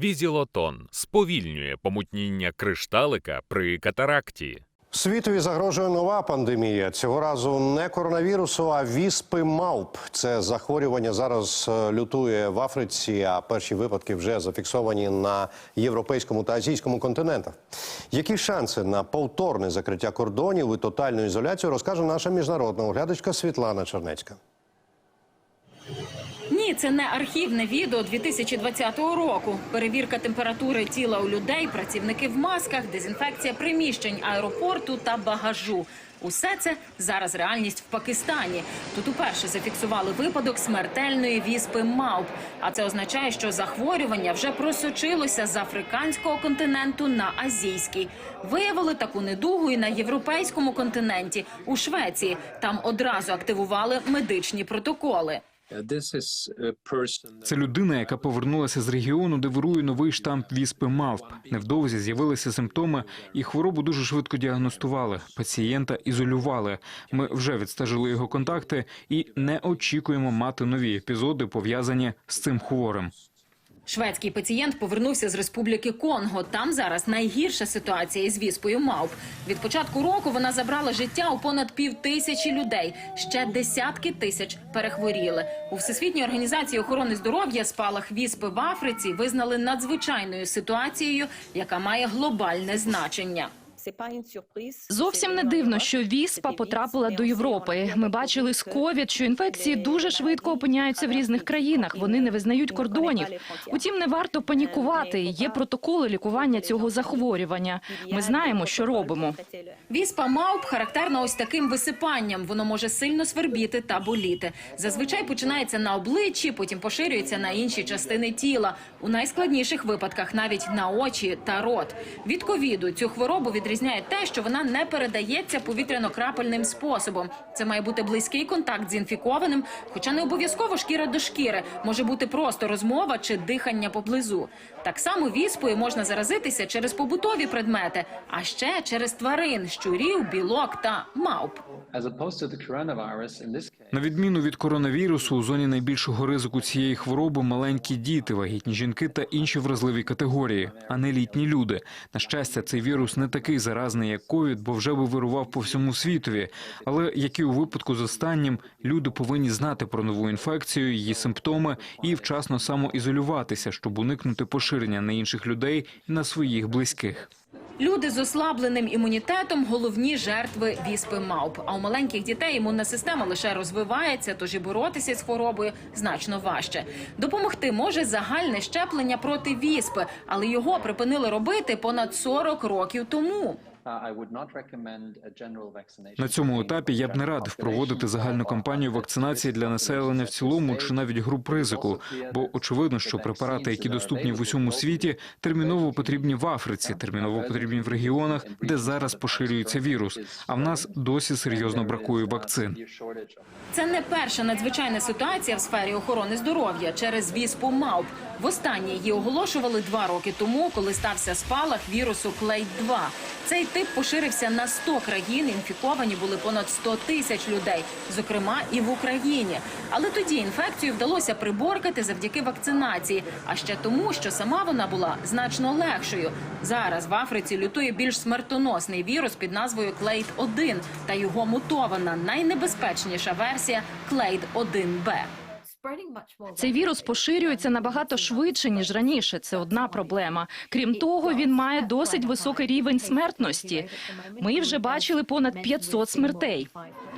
Візілотон сповільнює помутніння кришталика при катаракті. Світові загрожує нова пандемія. Цього разу не коронавірусу, а віспи мавп. Це захворювання зараз е, лютує в Африці, а перші випадки вже зафіксовані на європейському та азійському континентах. Які шанси на повторне закриття кордонів і тотальну ізоляцію розкаже наша міжнародна оглядачка Світлана Чернецька. Ні, це не архівне відео 2020 року. Перевірка температури тіла у людей, працівники в масках, дезінфекція приміщень аеропорту та багажу. Усе це зараз реальність в Пакистані. Тут уперше зафіксували випадок смертельної віспи мавп. А це означає, що захворювання вже просочилося з африканського континенту на азійський. Виявили таку недугу і на європейському континенті у Швеції. Там одразу активували медичні протоколи. Це людина, яка повернулася з регіону, де вирує новий штамп віспи мавп. Невдовзі з'явилися симптоми, і хворобу дуже швидко діагностували. Пацієнта ізолювали. Ми вже відстежили його контакти і не очікуємо мати нові епізоди пов'язані з цим хворим. Шведський пацієнт повернувся з республіки Конго. Там зараз найгірша ситуація із віспою мавп. Від початку року вона забрала життя у понад пів тисячі людей. Ще десятки тисяч перехворіли. У Всесвітній організації охорони здоров'я спалах віспи в Африці визнали надзвичайною ситуацією, яка має глобальне значення. Зовсім не дивно, що віспа потрапила до Європи. Ми бачили з ковід, що інфекції дуже швидко опиняються в різних країнах. Вони не визнають кордонів. Утім, не варто панікувати. Є протоколи лікування цього захворювання. Ми знаємо, що робимо. Віспа мавп характерна ось таким висипанням. Воно може сильно свербіти та боліти. Зазвичай починається на обличчі, потім поширюється на інші частини тіла. У найскладніших випадках навіть на очі та рот. Від ковіду цю хворобу відрізняє те, що вона не передається повітряно-крапельним способом. Це має бути близький контакт з інфікованим, хоча не обов'язково шкіра до шкіри. Може бути просто розмова чи дихання поблизу. Так само віспою можна заразитися через побутові предмети, а ще через тварин, щурів, білок та мавп. На відміну від коронавірусу, у зоні найбільшого ризику цієї хвороби маленькі діти, вагітні жінки та інші вразливі категорії, а не літні люди. На щастя, цей вірус не такий заразний, як ковід, бо вже би вирував по всьому світові. Але як і у випадку з останнім, люди повинні знати про нову інфекцію, її симптоми і вчасно самоізолюватися, щоб уникнути поширення на інших людей і на своїх близьких. Люди з ослабленим імунітетом головні жертви віспи мавп. А у маленьких дітей імунна система лише розвивається, тож і боротися з хворобою значно важче. Допомогти може загальне щеплення проти віспи, але його припинили робити понад 40 років тому. На цьому етапі я б не радив проводити загальну кампанію вакцинації для населення в цілому чи навіть груп ризику, бо очевидно, що препарати, які доступні в усьому світі, терміново потрібні в Африці, терміново потрібні в регіонах, де зараз поширюється вірус. А в нас досі серйозно бракує вакцин. Це не перша надзвичайна ситуація в сфері охорони здоров'я через віспу мавп. Востаннє її оголошували два роки тому, коли стався спалах вірусу Клейд 2 Цей тип поширився на 100 країн. Інфіковані були понад 100 тисяч людей, зокрема і в Україні. Але тоді інфекцію вдалося приборкати завдяки вакцинації, а ще тому, що сама вона була значно легшою. Зараз в Африці лютує більш смертоносний вірус під назвою Клейд 1 та його мутована найнебезпечніша версія Клейд 1 Б. Цей вірус поширюється набагато швидше ніж раніше. Це одна проблема. Крім того, він має досить високий рівень смертності. Ми вже бачили понад 500 смертей.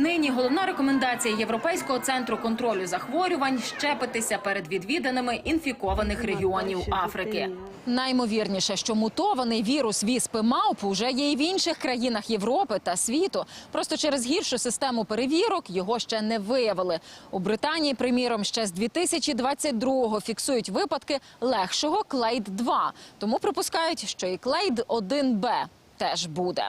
Нині головна рекомендація Європейського центру контролю захворювань щепитися перед відвіданими інфікованих регіонів Африки. Наймовірніше, що мутований вірус віспи мавп уже є і в інших країнах Європи та світу. Просто через гіршу систему перевірок його ще не виявили. У Британії, приміром, ще з 2022-го фіксують випадки легшого клейд 2 тому припускають, що і клейд 1 Б теж буде.